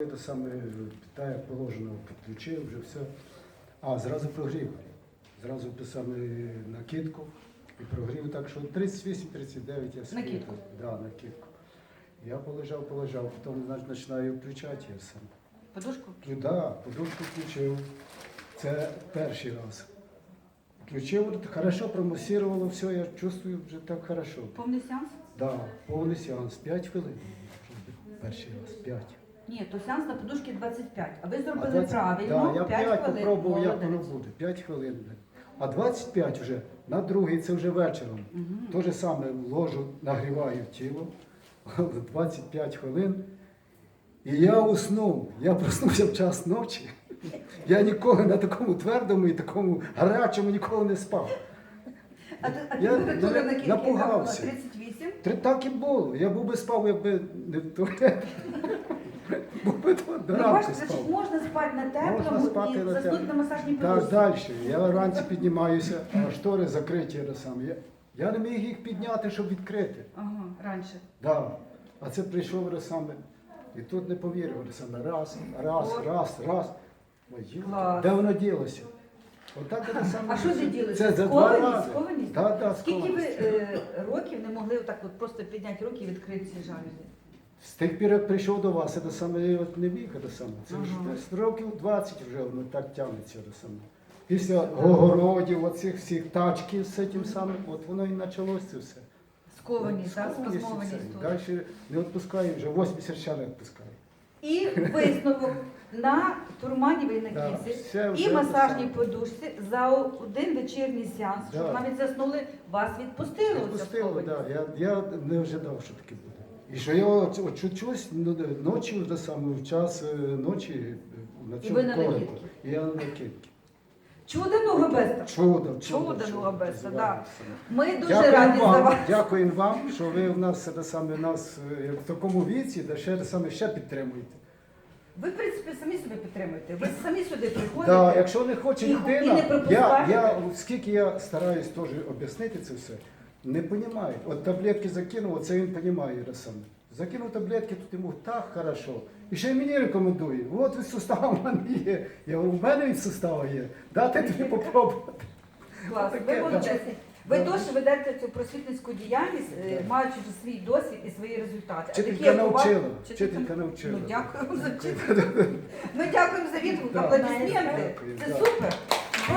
Це саме питає положено, підключив, вже все. А, зразу прогрів. Зразу те саме накидку і прогрів. Так що 38-39 я собі. Накидку? Да, накидку. Я полежав, полежав, потім значить, починаю включати я сам. Подушку? Ну, да, подушку включив. Це перший раз. Включив, хорошо промасировало, все, я чувствую вже так хорошо. Повний сеанс? Да, повний сеанс, 5 хвилин. Перший раз, 5. Ні, то сеанс на подушці 25. А ви зробили 20 правильно, Да, я 5 5 хвилин. попробував, як воно Молодець. буде. 5 хвилин. А 25 вже на другий, це вже вечором. Мгм. То же саме ложу, нагріваю тіло. 25 хвилин. І я уснув. Я проснувся в час ночі. Я ніколи на такому твердому і такому гарячому ніколи не спав. А, ти- а Я температура на- на кілька напугався. 38? Три- Так і було. Я був би спав, якби не в туалет. Би до до Ну, ранку бачите, спав. значить, можна спати на теплому Можна спати і на заснути теплому. на масажній Так, подушці. далі. Я вранці піднімаюся, а штори закриті я сам. Я, я не міг їх підняти, щоб відкрити. Ага, раніше. Да. А це прийшов саме. І тут не повірив саме. Раз, раз, От. раз, раз. Ой, Клас. Де воно ділося? Отак це саме. А що це- ти? Це за два Скованість? рази. Скованість? Так, так, Скільки ви скованість. е, років не могли так от просто підняти руки і відкрити ці жалюзі? З тих пір, як прийшов до вас, це саме от не міг це саме. Це вже Ага. десь років 20 вже воно так тягнеться це саме. Після огородів, оцих всіх тачків з цим самим, от воно і почалося це все. Скованість, так? Спазмованість тут. Далі не відпускаю, вже 80 ще не відпускаю. І висновок на турманівій Да, накидці все і масажній подушці за один вечірній сеанс, щоб навіть заснули, вас відпустило. Відпустило, скованість. да. я, я не ожидав, що таке буде. І що я от, ну, ночі вже саме в час е, ночі е, на І цьому ви на коврику. накидці? І я на накидки. Чудо ногобеста. Чудо, Чудо Нугабеса, да. Ми дуже Дякую раді за вам, вас. дякуємо вам, що ви в нас це саме нас е, в такому віці, де ще саме ще підтримуєте. Ви, в принципі, самі себе підтримуєте. Ви самі сюди приходите. Да, якщо не хоче І- і людина, не я, пропускаєте. я, скільки я стараюсь теж об'яснити це все, не розуміє. От таблетки закинув, оце він розуміє саме. Закинув таблетки, тут йому так хорошо. І ще й мені рекомендує. От від сустава в мене є. Я говорю, в мене від сустава є. Дати тобі попробувати. Клас, ви Да. теж ведете цю просвітницьку діяльність, е, маючи вже свій досвід і свої результати. А Вчителька як у вас- навчила, Вчителька- навчила. Ну, дякуємо за вчительку. Ми дякуємо за відгук, Да. аплодисменти. Дякую, Це да. супер.